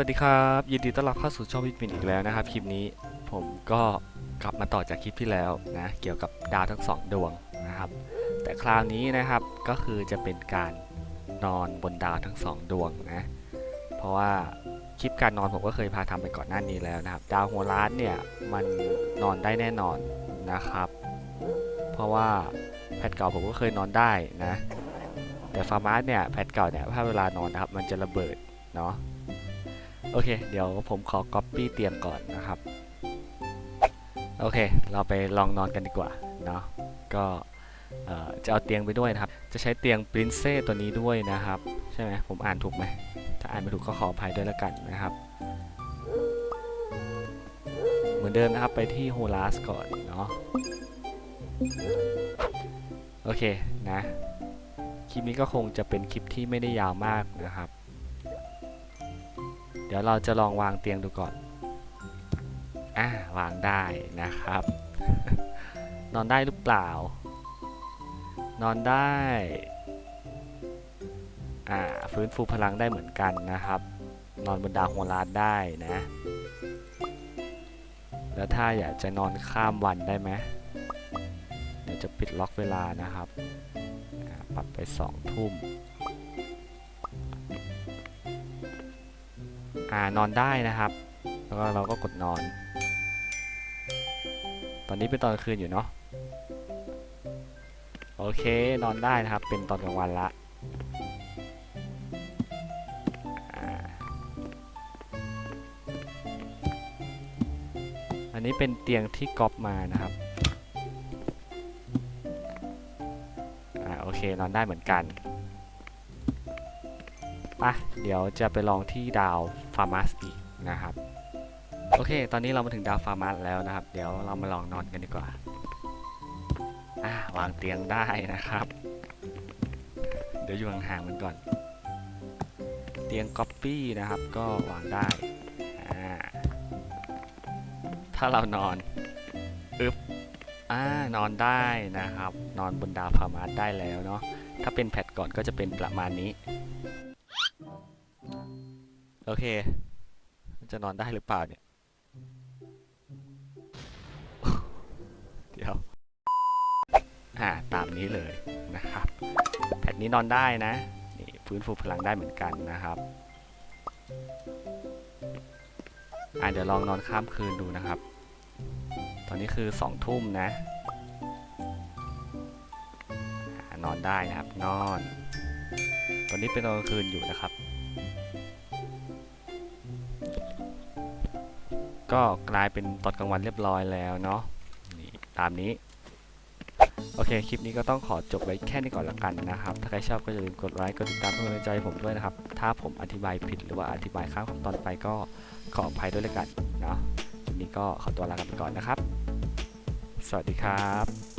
วัสดีครับยินดีต้อนรับเข้าสู่ช่องวิทมินอีกแล้วนะครับคลิปนี้ผมก็กลับมาต่อจากคลิปที่แล้วนะเกี่ยวกับดาวทั้งสองดวงนะครับ แต่คราวนี้นะครับก็คือจะเป็นการนอนบนดาวทั้งสองดวงนะเพราะว่าคลิปการนอนผมก็เคยพาทำไปก่อนหน้านี้แล้วนะครับ ดาวหัวล้านเนี่ยมันนอนได้แน่นอนนะครับ เพราะว่าแพทเก่าผมก็เคยนอนได้นะแต่ฟาร์มาสเนี่ยแพทเก่าเนี่ยถ้าเวลานอนนะครับมันจะระเบิดเนาะ โอเค เดี๋ยวผมขอ Copy เตียงก่อนนะครับ โอเค เราไปลองนอนกันดีกว่าเนาะก็จะเอาเตียงไปด้วยนะครับ จะใช้เตียง Princess ตัวนี้ด้วยนะครับ ใช่ไหมผมอ่านถูกไหม ถ้าอ่านไม่ถูกก็ขออภัยด้วยแล้วกันนะครับ เหมือนเดิมนะครับไปที่ h o l a s ก่อนเนาะ โอเคนะ คลิปนี้ก็คงจะเป็นคลิปที่ไม่ได้ยาวมากนะครับ ดี๋ยวเราจะลองวางเตียงดูก่อน อ่าวางได้นะครับ นอนได้หรือเปล่า นอนได้ อ่าฟื้นฟูพลังได้เหมือนกันนะครับ นอนบนดาวหัวลาดได้นะ แล้วถ้าอยากจะนอนข้ามวันได้ไหมเดี๋ยวจะปิดล็อกเวลานะครับ ปรับไปสองทุ่ม อ่านอนได้นะครับ แล้วก็เราก็กดนอน ตอนนี้เป็นตอนกลางคืนอยู่เนาะโอเคนอนได้นะครับ เป็นตอนกลางวันละอันนี้เป็นเตียงที่ก๊อปมานะครับอ่าโอเคนอนได้เหมือนกัน ปะเดี๋ยวจะไปลองที่ดาวฟาร์มัสอีกนะครับ โอเค ตอนนี้เรามาถึงดาวฟาร์มัสแล้วนะครับ เดี๋ยวเรามาลองนอนกันดีกว่า อ่าวางเตียงได้นะครับ เดี๋ยวอยู่ห่างๆมันก่อน เตียงก๊อปปี้นะครับ ก็วางได้ อ่า ถ้าเรานอน อึบอ่านอนได้นะครับ นอนบนดาวฟาร์มัสได้แล้วเนาะ ถ้าเป็นแพทก่อนก็จะเป็นประมาณนี้ โอเคจะนอนได้หรือเปล่าเนี่ย เดี๋ยวอ่าตามนี้เลยนะครับ แผ่นนี้นอนได้นะ นี่ฟื้นฟูพลังได้เหมือนกันนะครับอ่าเดี๋ยวลองนอนข้ามคืนดูนะครับ ตอนนี้คือสองทุ่มนะนอนได้นะครับ นอน อนนี้เป็นตอนกลางคืนอยู่นะครับ ก็กลายเป็นตอนกลางวันเรียบร้อยแล้วเนาะนี่ตามนี้ โอเค คลิปนี้ก็ต้องขอจบไว้แค่นี้ก่อนละกันนะครับ ถ้าใครชอบก็อย่าลืมกดไลค์กดติดตามเพื่อเป็นกำลังใจผมด้วยนะครับ ถ้าผมอธิบายผิดหรือว่าอธิบายข้ามของตอนไปก็ขออภัยด้วยละกันเนาะคลิปนี้ก็ขอตัวลากันไปก่อนนะครับ สวัสดีครับ